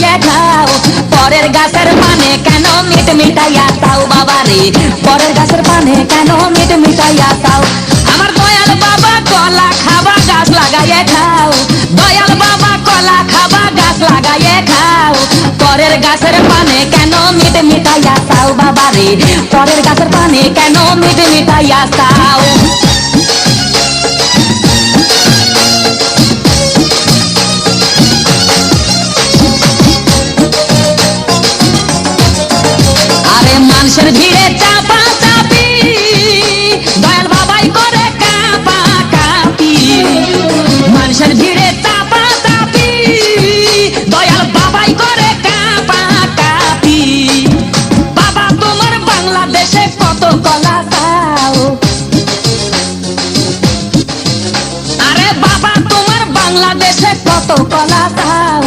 খাও পরের গাছের পানে কেন মিট মিটাইয়া তাও বাবা রে পরের গাছের পানে কেন মিট মিটাইয়া তাও আমার দয়াল বাবা কলা খাবা, গাছ লাগাইয়ে খাও। দয়াল বাবা কলা খাবা, গাছ লাগাইয়ে খাও। পরের গাছের পানে কেন মিট মিটাইয়া তাও বাবা রে পরের গাছের পানে কেন মিট মিটাইয়া তাও মানুষের ভিড়ে চাপা চাপি, দয়াল বাবাই করে কাপা কাপি। মানুষের ভিড়ে চাপা চাপি, দয়াল বাবাই করে কাপা কাপি। বাবা, তোমার বাংলাদেশে কত কলা চাও আরে বাবা, তোমার বাংলাদেশে কত কলা চাষ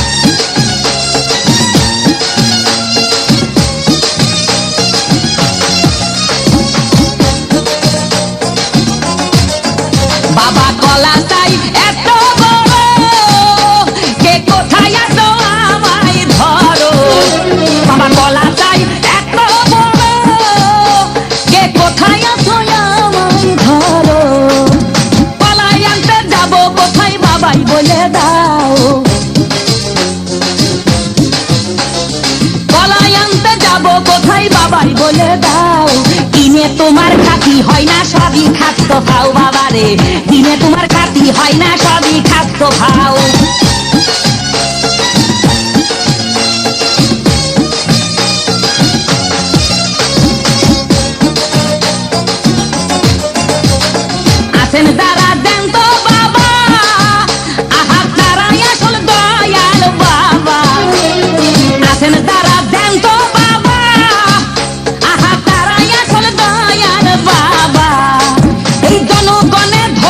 দাও। আনতে যাব, কোথায় বাবাই বলে দাও। দিনে তোমার খাতি হয় না, সবই খাদ্য খাও বাবা রে দিনে তোমার খাতি হয় না, সবই খাদ্য খাও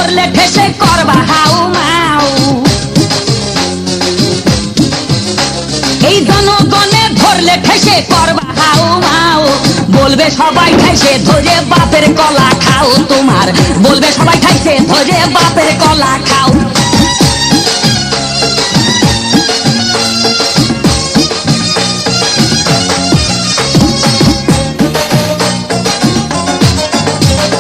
ধরলে ঠেসে করবা, হাউ মাউ। এই জনগণে ধরলে ঠেসে করবা, হাউ মাউ। বলবে সবাই ঠাইছে ধরে বাপের কলা খাও তোমার। বলবে সবাই ঠাইছে ধরে বাপের কলা খাও